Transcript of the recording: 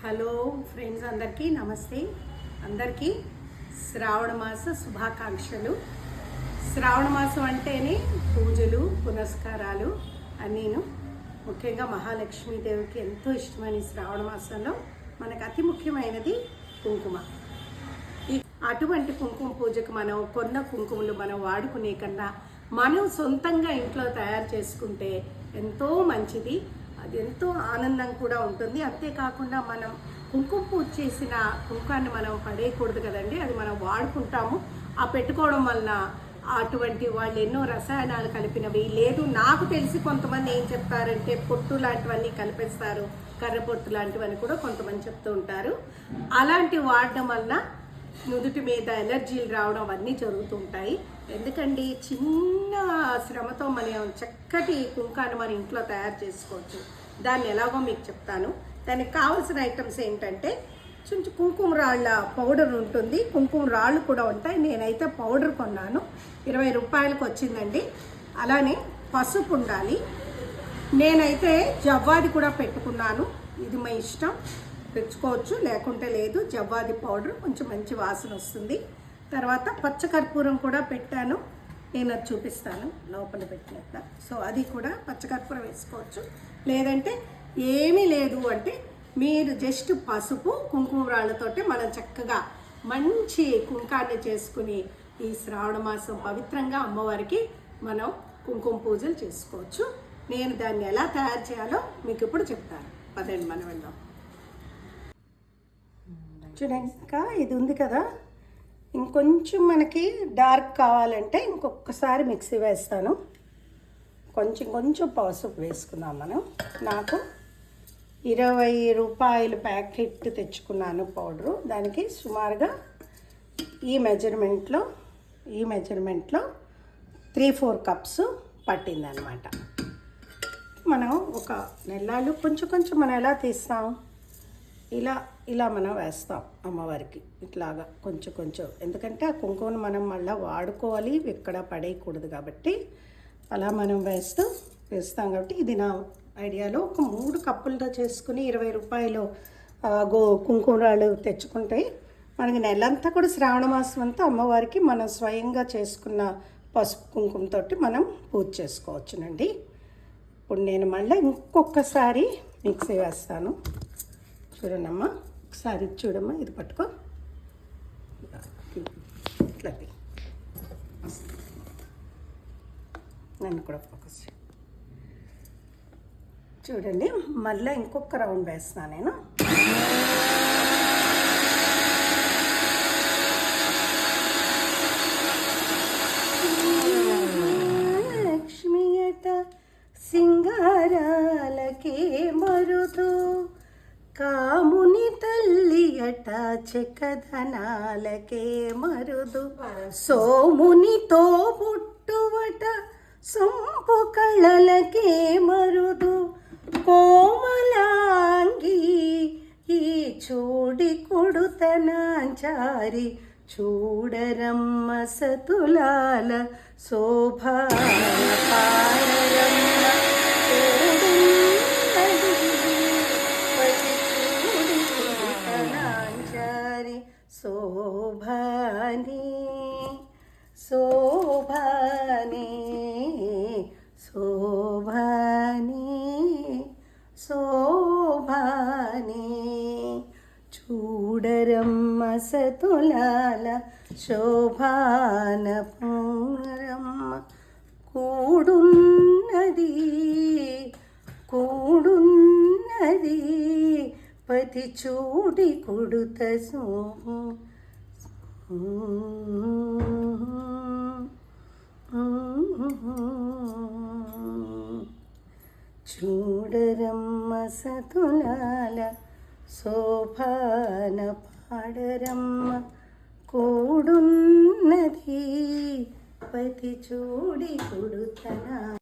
Hello friends అందరికీ నమస్తే. అందరికీ శ్రావణ మాస శుభాకాంక్షలు. శ్రావణ మాసం అంటేనే పూజలు పునస్కారాలు నేను ముఖ్యంగా మహాలక్ష్మీదేవికి ఎంతో ఇష్టమైన శ్రావణ మాసంలో మనకు అతి ముఖ్యమైనది కుంకుమ. ఈ అటువంటి కుంకుమ పూజకు మనం కొన్న కుంకుమలు మనం వాడుకునే కన్నా మనం సొంతంగా ఇంట్లో తయారు చేసుకుంటే ఎంతో మంచిది. ఎంతో ఆనందం కూడా ఉంటుంది. అంతేకాకుండా మనం కుంకుమ పూజ చేసిన కుంకాన్ని మనం పడేయకూడదు కదండి. అది మనం వాడుకుంటాము. ఆ పెట్టుకోవడం వలన అటువంటి వాళ్ళు ఎన్నో రసాయనాలు కలిపినవి. లేదు నాకు తెలిసి కొంతమంది ఏం చెప్తారంటే పొట్టు లాంటివన్నీ కలిపేస్తారు. కర్ర పొట్టు లాంటివన్నీ కూడా కొంతమంది చెప్తూ ఉంటారు. అలాంటి వాడడం వలన నుదుటి మీద ఎలర్జీలు రావడం అవన్నీ జరుగుతుంటాయి ఎందుకండి చిన్న శ్రమతో మనం చక్కటి కుంకాన్ని మన ఇంట్లో తయారు చేసుకోవచ్చు. దాన్ని ఎలాగో మీకు చెప్తాను. దానికి కావాల్సిన ఐటమ్స్ ఏంటంటే కొంచెం కుంకుమ రాళ్ళ పౌడర్ ఉంటుంది. కుంకుమ రాళ్ళు కూడా ఉంటాయి. నేనైతే పౌడర్ కొన్నాను. ఇరవై రూపాయలకు వచ్చిందండి. అలానే పసుపు ఉండాలి. నేనైతే జవ్వాది కూడా పెట్టుకున్నాను. ఇది మా ఇష్టం. తెచ్చుకోవచ్చు. లేకుంటే లేదు. జవ్వాది పౌడర్. కొంచెం మంచి వాసన వస్తుంది. తర్వాత పచ్చకర్పూరం కూడా పెట్టాను. నేను అది చూపిస్తాను. లోపల పెట్టినట్ట సో అది కూడా పచ్చకర్పూరం వేసుకోవచ్చు. లేదంటే ఏమీ లేదు అంటే మీరు జస్ట్ పసుపు కుంకుమ రాళ్ళతోటి మనం చక్కగా మంచి కుంకాన్ని చేసుకుని ఈ శ్రావణ మాసం పవిత్రంగా అమ్మవారికి మనం కుంకుమ పూజలు చేసుకోవచ్చు. నేను దాన్ని ఎలా తయారు చేయాలో మీకు ఇప్పుడు చెప్తాను. పదండి మనం వెళ్దాం చూడండి ఇంకా ఇది ఉంది కదా. ఇంకొంచెం మనకి డార్క్ కావాలంటే ఇంకొకసారి మిక్సీ వేస్తాను. కొంచెం కొంచెం పసుపు వేసుకుందాం మనం. నాకు ఇరవై రూపాయల ప్యాకెట్ తెచ్చుకున్నాను పౌడరు. దానికి సుమారుగా ఈ మెజర్మెంట్లో ఈ మెజర్మెంట్లో త్రీ ఫోర్ కప్స్ పట్టిందనమాట మనం ఒక నెల్లాళ్ళు కొంచెం కొంచెం మనం ఎలా తీస్తాం? ఇలా ఇలా మనం వేస్తాం అమ్మవారికి. ఇట్లాగా కొంచెం కొంచెం. ఎందుకంటే ఆ కుంకుమను మనం మళ్ళీ వాడుకోవాలి ఎక్కడ పడేయకూడదు కాబట్టి అలా మనం వేస్తూ వేస్తాం కాబట్టి ఇది నా ఐడియాలో ఒక మూడు కప్పులతో చేసుకుని ఇరవై రూపాయలు గో కుంకుమరాళ్ళు తెచ్చుకుంటాయి మనకి నెలంతా కూడా శ్రావణ మాసం అంతా అమ్మవారికి మనం స్వయంగా చేసుకున్న పసుపు కుంకుమతోటి మనం పూజ చేసుకోవచ్చునండి. ఇప్పుడు నేను మళ్ళీ ఇంకొకసారి మిక్సీ వేస్తాను. చూడండమ్మా. ఒకసారి ఇది చూడమ్మా ఇది పట్టుకో. ఇట్లా నన్ను కూడా ఫోకస్ చూడండి మళ్ళీ ఇంకొక రౌండ్ వేస్తున్నాను నేను. లక్ష్మియట సింగారాలకే మరుదు కా అట చెక్కధనాలకే మరుదు. సోమునితో పుట్టువట సొంపు కళలకే మరుదు. కోమలాంగి ఈ చూడి కొడుతనాంచారి. చూడరమ్మ సతులాల శోభాన ശോഭനേ ശോഭനേ ശോഭനേ ശോഭനേ. ചൂടരമ്മ സതുലാല ശോഭാന പൂരമ്മ കൂടുന്നതി കൂടുന്നതി. പതി ചൂടി കൊടുത്ത സോഹോ ചൂടരമ്മ സതുലാല ശോഭാന പാടരമ്മ കൂടുന്നതീ. പതി ചൂടി കൊടുത്തനാ